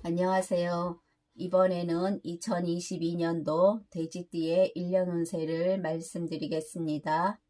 안녕하세요. 이번에는 2022년도 돼지띠의 1년 운세를 말씀드리겠습니다.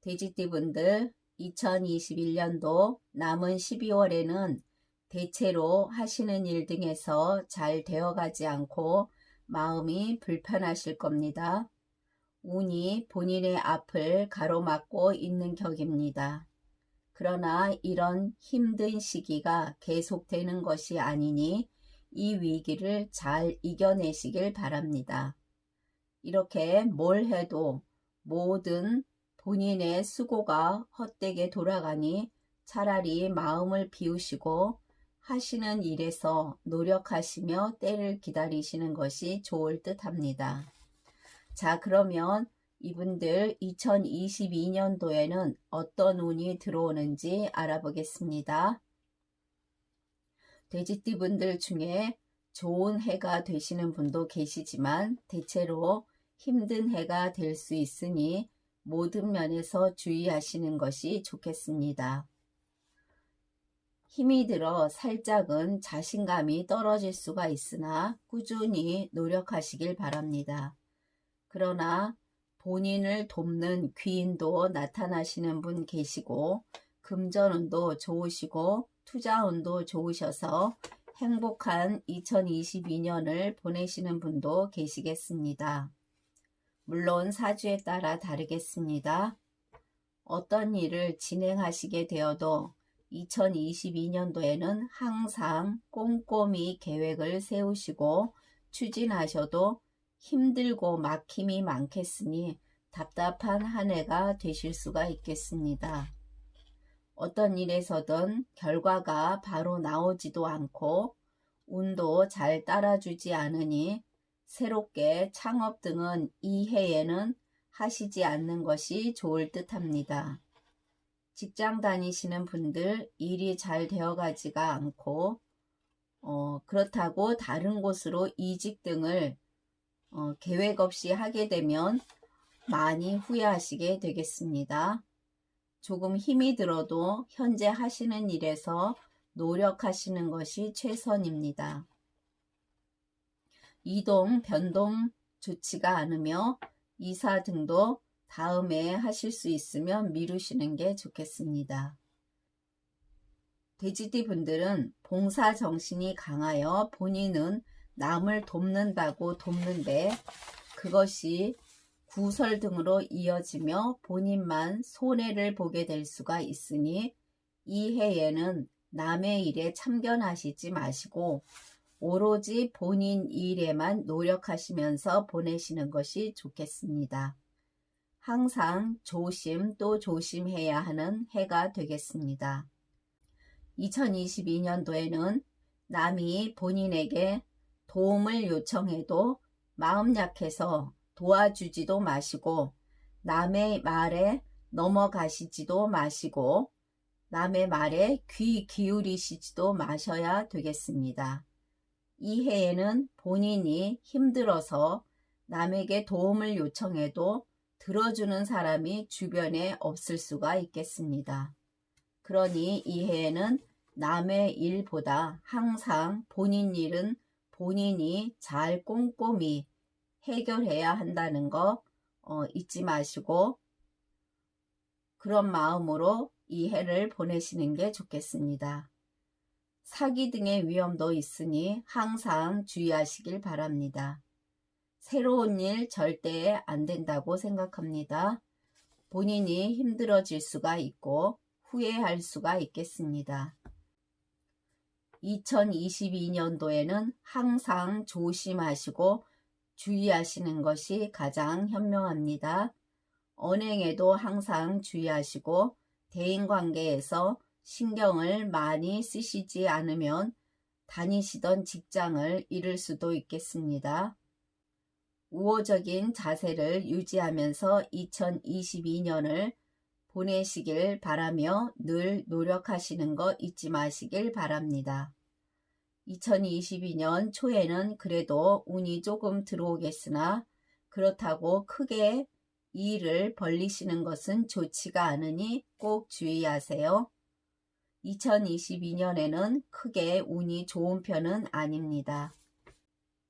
돼지띠 분들 2021년도 남은 12월에는 대체로 하시는 일 등에서 잘 되어가지 않고 마음이 불편하실 겁니다. 운이 본인의 앞을 가로막고 있는 격입니다. 그러나 이런 힘든 시기가 계속되는 것이 아니니 이 위기를 잘 이겨내시길 바랍니다. 이렇게 뭘 해도 모든 본인의 수고가 헛되게 돌아가니 차라리 마음을 비우시고 하시는 일에서 노력하시며 때를 기다리시는 것이 좋을 듯 합니다. 자, 그러면 이분들 2022년도에는 어떤 운이 들어오는지 알아보겠습니다. 돼지띠 분들 중에 좋은 해가 되시는 분도 계시지만 대체로 힘든 해가 될 수 있으니 모든 면에서 주의하시는 것이 좋겠습니다. 힘이 들어 살짝은 자신감이 떨어질 수가 있으나 꾸준히 노력하시길 바랍니다. 그러나 본인을 돕는 귀인도 나타나시는 분 계시고 금전운도 좋으시고 투자운도 좋으셔서 행복한 2022년을 보내시는 분도 계시겠습니다. 물론 사주에 따라 다르겠습니다. 어떤 일을 진행하시게 되어도 2022년도에는 항상 꼼꼼히 계획을 세우시고 추진하셔도 힘들고 막힘이 많겠으니 답답한 한 해가 되실 수가 있겠습니다. 어떤 일에서든 결과가 바로 나오지도 않고 운도 잘 따라주지 않으니 새롭게 창업 등은 이 해에는 하시지 않는 것이 좋을 듯 합니다. 직장 다니시는 분들 일이 잘 되어가지가 않고 어, 그렇다고 다른 곳으로 이직 등을 어, 계획 없이 하게 되면 많이 후회하시게 되겠습니다. 조금 힘이 들어도 현재 하시는 일에서 노력하시는 것이 최선입니다. 이동, 변동 좋지가 않으며 이사 등도 다음에 하실 수 있으면 미루시는 게 좋겠습니다. 돼지띠 분들은 봉사 정신이 강하여 본인은 남을 돕는다고 돕는데 그것이 구설 등으로 이어지며 본인만 손해를 보게 될 수가 있으니 이 해에는 남의 일에 참견하시지 마시고 오로지 본인 일에만 노력하시면서 보내시는 것이 좋겠습니다. 항상 조심 또 조심해야 하는 해가 되겠습니다. 2022년도에는 남이 본인에게 도움을 요청해도 마음 약해서 도와주지도 마시고 남의 말에 넘어가시지도 마시고 남의 말에 귀 기울이시지도 마셔야 되겠습니다. 이 해에는 본인이 힘들어서 남에게 도움을 요청해도 들어주는 사람이 주변에 없을 수가 있겠습니다. 그러니 이 해에는 남의 일보다 항상 본인 일은 본인이 잘 꼼꼼히 해결해야 한다는 거 어, 잊지 마시고 그런 마음으로 이 해를 보내시는 게 좋겠습니다. 사기 등의 위험도 있으니 항상 주의하시길 바랍니다. 새로운 일 절대 안 된다고 생각합니다. 본인이 힘들어질 수가 있고 후회할 수가 있겠습니다. 2022년도에는 항상 조심하시고 주의하시는 것이 가장 현명합니다. 언행에도 항상 주의하시고 대인관계에서 신경을 많이 쓰시지 않으면 다니시던 직장을 잃을 수도 있겠습니다. 우호적인 자세를 유지하면서 2022년을 보내시길 바라며 늘 노력하시는 것 잊지 마시길 바랍니다. 2022년 초에는 그래도 운이 조금 들어오겠으나 그렇다고 크게 일을 벌리시는 것은 좋지가 않으니 꼭 주의하세요. 2022년에는 크게 운이 좋은 편은 아닙니다.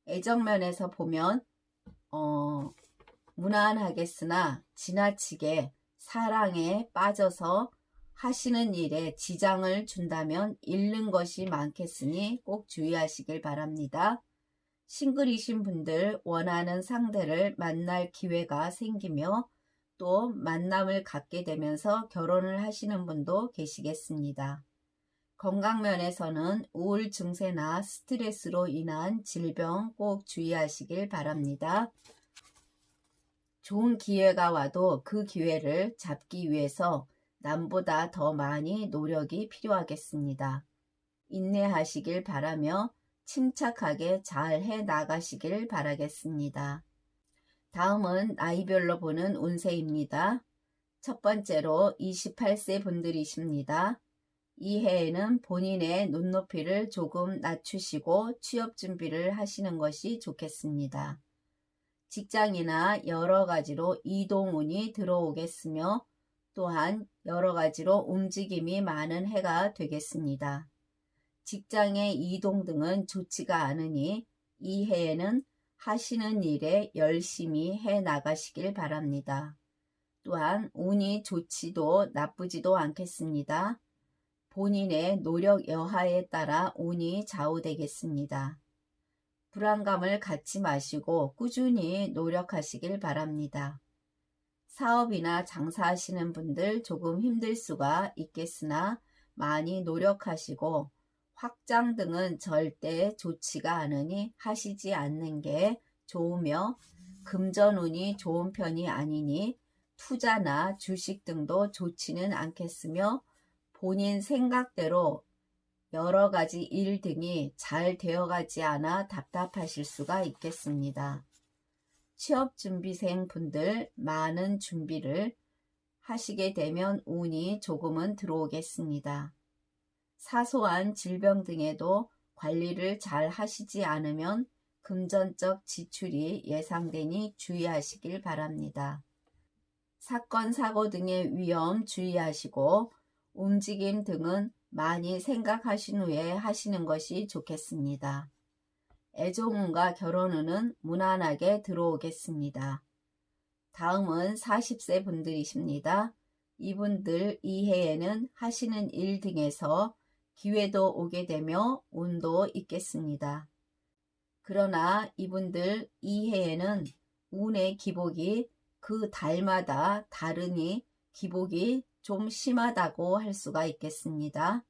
애정면에서 보면 어, 무난하겠으나 지나치게 사랑에 빠져서 하시는 일에 지장을 준다면 잃는 것이 많겠으니 꼭 주의하시길 바랍니다. 싱글이신 분들 원하는 상대를 만날 기회가 생기며 또 만남을 갖게 되면서 결혼을 하시는 분도 계시겠습니다. 건강 면에서는 우울 증세나 스트레스로 인한 질병 꼭 주의하시길 바랍니다. 좋은 기회가 와도 그 기회를 잡기 위해서 남보다 더 많이 노력이 필요하겠습니다. 인내하시길 바라며 침착하게 잘 해 나가시길 바라겠습니다. 다음은 나이별로 보는 운세입니다. 첫 번째로 28세 분들이십니다. 이 해에는 본인의 눈높이를 조금 낮추시고 취업 준비를 하시는 것이 좋겠습니다. 직장이나 여러 가지로 이동운이 들어오겠으며 또한 여러 가지로 움직임이 많은 해가 되겠습니다. 직장의 이동 등은 좋지가 않으니 이 해에는 하시는 일에 열심히 해 나가시길 바랍니다. 또한 운이 좋지도 나쁘지도 않겠습니다. 본인의 노력 여하에 따라 운이 좌우되겠습니다. 불안감을 갖지 마시고 꾸준히 노력하시길 바랍니다. 사업이나 장사하시는 분들 조금 힘들 수가 있겠으나 많이 노력하시고 확장 등은 절대 좋지가 않으니 하시지 않는 게 좋으며 금전운이 좋은 편이 아니니 투자나 주식 등도 좋지는 않겠으며 본인 생각대로 여러 가지 일 등이 잘 되어가지 않아 답답하실 수가 있겠습니다. 취업 준비생 분들 많은 준비를 하시게 되면 운이 조금은 들어오겠습니다. 사소한 질병 등에도 관리를 잘 하시지 않으면 금전적 지출이 예상되니 주의하시길 바랍니다. 사건, 사고 등의 위험 주의하시고 움직임 등은 많이 생각하신 후에 하시는 것이 좋겠습니다. 애정운과 결혼운은 무난하게 들어오겠습니다. 다음은 40세 분들이십니다. 이분들 이 해에는 하시는 일 등에서 기회도 오게 되며 운도 있겠습니다. 그러나 이분들 이 해에는 운의 기복이 그 달마다 다르니 기복이 좀 심하다고 할 수가 있겠습니다.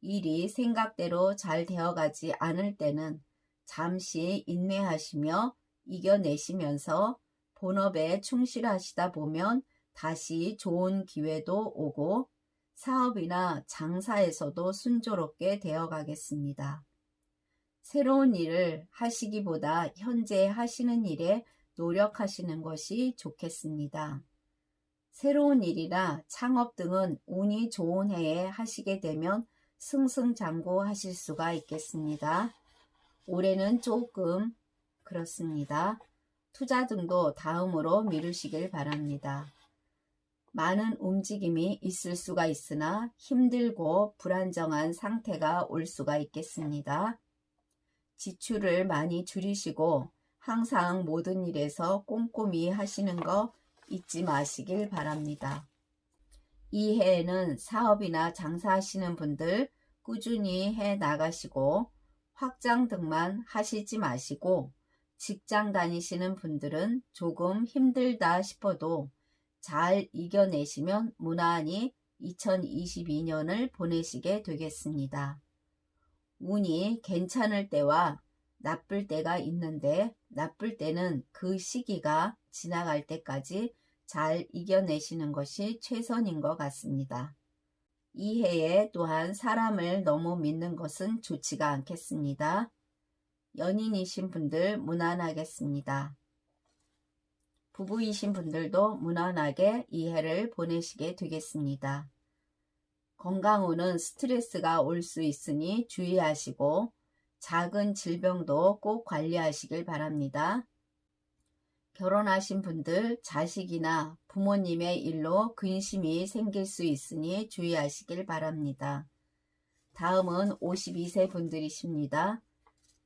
일이 생각대로 잘 되어가지 않을 때는 잠시 인내하시며 이겨내시면서 본업에 충실하시다 보면 다시 좋은 기회도 오고 사업이나 장사에서도 순조롭게 되어 가겠습니다. 새로운 일을 하시기보다 현재 하시는 일에 노력하시는 것이 좋겠습니다. 새로운 일이나 창업 등은 운이 좋은 해에 하시게 되면 승승장구 하실 수가 있겠습니다. 올해는 조금 그렇습니다. 투자 등도 다음으로 미루시길 바랍니다. 많은 움직임이 있을 수가 있으나 힘들고 불안정한 상태가 올 수가 있겠습니다. 지출을 많이 줄이시고 항상 모든 일에서 꼼꼼히 하시는 거 잊지 마시길 바랍니다. 이 해에는 사업이나 장사하시는 분들 꾸준히 해 나가시고 확장 등만 하시지 마시고 직장 다니시는 분들은 조금 힘들다 싶어도 잘 이겨내시면 무난히 2022년을 보내시게 되겠습니다. 운이 괜찮을 때와 나쁠 때가 있는데 나쁠 때는 그 시기가 지나갈 때까지 잘 이겨내시는 것이 최선인 것 같습니다. 이 해에 또한 사람을 너무 믿는 것은 좋지가 않겠습니다. 연인이신 분들 무난하겠습니다. 부부이신 분들도 무난하게 이 해를 보내시게 되겠습니다. 건강운은 스트레스가 올 수 있으니 주의하시고 작은 질병도 꼭 관리하시길 바랍니다. 결혼하신 분들 자식이나 부모님의 일로 근심이 생길 수 있으니 주의하시길 바랍니다. 다음은 52세 분들이십니다.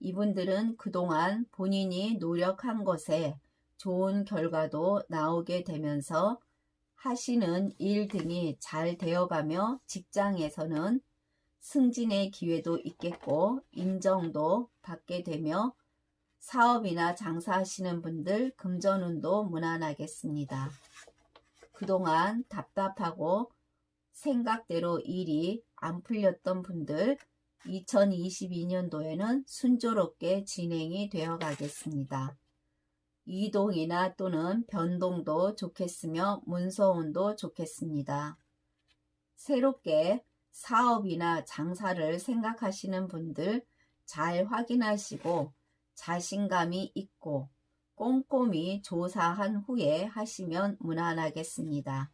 이분들은 그동안 본인이 노력한 것에 좋은 결과도 나오게 되면서 하시는 일 등이 잘 되어가며 직장에서는 승진의 기회도 있겠고 인정도 받게 되며 사업이나 장사하시는 분들 금전운도 무난하겠습니다. 그동안 답답하고 생각대로 일이 안 풀렸던 분들 2022년도에는 순조롭게 진행이 되어 가겠습니다. 이동이나 또는 변동도 좋겠으며 문서운도 좋겠습니다. 새롭게 사업이나 장사를 생각하시는 분들 잘 확인하시고 자신감이 있고 꼼꼼히 조사한 후에 하시면 무난하겠습니다.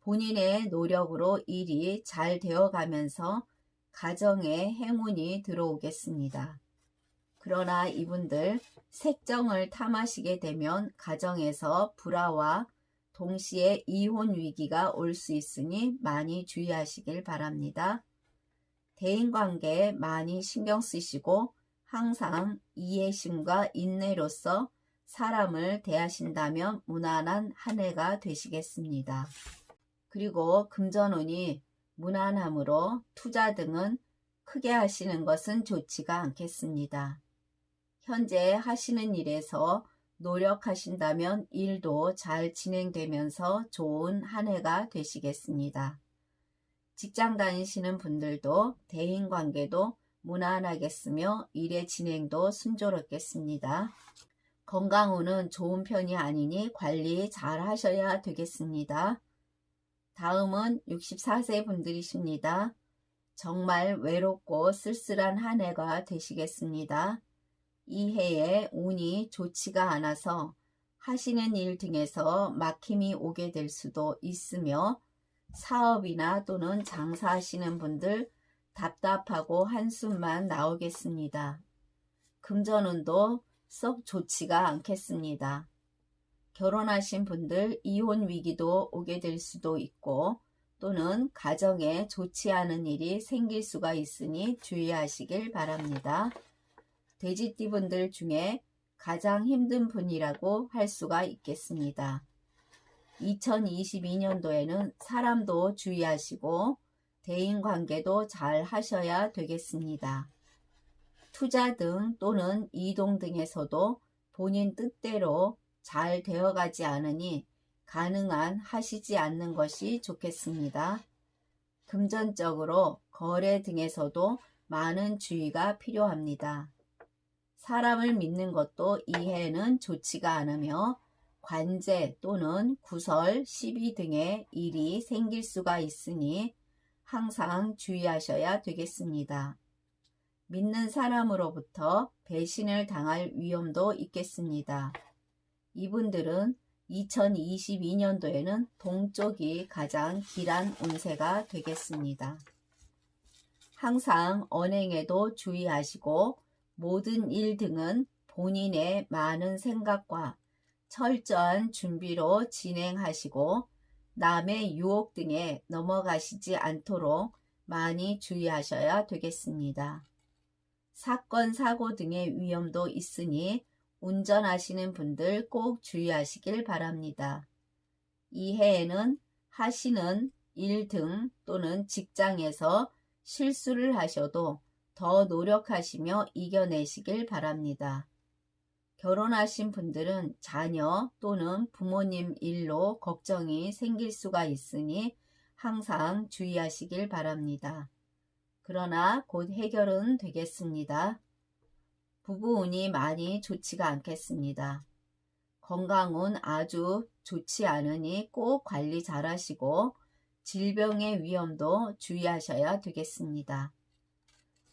본인의 노력으로 일이 잘 되어 가면서 가정에 행운이 들어오겠습니다. 그러나 이분들 색정을 탐하시게 되면 가정에서 불화와 동시에 이혼 위기가 올 수 있으니 많이 주의하시길 바랍니다. 대인관계에 많이 신경 쓰시고 항상 이해심과 인내로서 사람을 대하신다면 무난한 한 해가 되시겠습니다. 그리고 금전운이 무난함으로 투자 등은 크게 하시는 것은 좋지가 않겠습니다. 현재 하시는 일에서 노력하신다면 일도 잘 진행되면서 좋은 한 해가 되시겠습니다. 직장 다니시는 분들도 대인 관계도 무난하겠으며 일의 진행도 순조롭겠습니다. 건강운은 좋은 편이 아니니 관리 잘 하셔야 되겠습니다. 다음은 64세 분들이십니다. 정말 외롭고 쓸쓸한 한 해가 되시겠습니다. 이 해에 운이 좋지가 않아서 하시는 일 등에서 막힘이 오게 될 수도 있으며 사업이나 또는 장사하시는 분들 답답하고 한숨만 나오겠습니다. 금전운도 썩 좋지가 않겠습니다. 결혼하신 분들 이혼 위기도 오게 될 수도 있고 또는 가정에 좋지 않은 일이 생길 수가 있으니 주의하시길 바랍니다. 돼지띠 분들 중에 가장 힘든 분이라고 할 수가 있겠습니다. 2022년도에는 사람도 주의하시고 대인 관계도 잘 하셔야 되겠습니다. 투자 등 또는 이동 등에서도 본인 뜻대로 잘 되어가지 않으니 가능한 하시지 않는 것이 좋겠습니다. 금전적으로 거래 등에서도 많은 주의가 필요합니다. 사람을 믿는 것도 이해는 좋지가 않으며 관제 또는 구설, 시비 등의 일이 생길 수가 있으니 항상 주의하셔야 되겠습니다. 믿는 사람으로부터 배신을 당할 위험도 있겠습니다. 이분들은 2022년도에는 동쪽이 가장 길한 운세가 되겠습니다. 항상 언행에도 주의하시고 모든 일 등은 본인의 많은 생각과 철저한 준비로 진행하시고 남의 유혹 등에 넘어가시지 않도록 많이 주의하셔야 되겠습니다. 사건, 사고 등의 위험도 있으니 운전하시는 분들 꼭 주의하시길 바랍니다. 이 해에는 하시는 일 등 또는 직장에서 실수를 하셔도 더 노력하시며 이겨내시길 바랍니다. 결혼하신 분들은 자녀 또는 부모님 일로 걱정이 생길 수가 있으니 항상 주의하시길 바랍니다. 그러나 곧 해결은 되겠습니다. 부부운이 많이 좋지가 않겠습니다. 건강은 아주 좋지 않으니 꼭 관리 잘 하시고 질병의 위험도 주의하셔야 되겠습니다.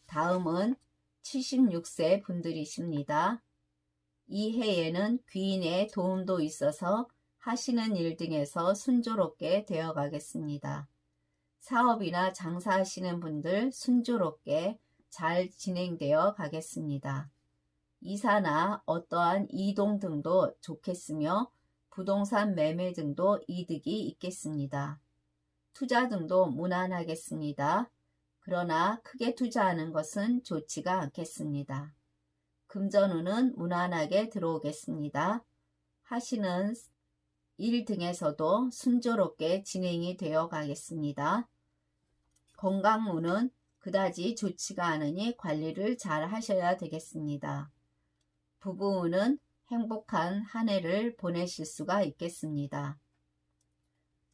다음은 76세 분들이십니다. 이 해에는 귀인의 도움도 있어서 하시는 일 등에서 순조롭게 되어 가겠습니다. 사업이나 장사하시는 분들 순조롭게 잘 진행되어 가겠습니다. 이사나 어떠한 이동 등도 좋겠으며 부동산 매매 등도 이득이 있겠습니다. 투자 등도 무난하겠습니다. 그러나 크게 투자하는 것은 좋지가 않겠습니다. 금전운은 무난하게 들어오겠습니다. 하시는 일 등에서도 순조롭게 진행이 되어 가겠습니다. 건강운은 그다지 좋지가 않으니 관리를 잘 하셔야 되겠습니다. 부부운은 행복한 한 해를 보내실 수가 있겠습니다.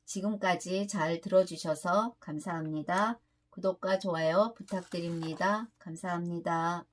지금까지 잘 들어주셔서 감사합니다. 구독과 좋아요 부탁드립니다. 감사합니다.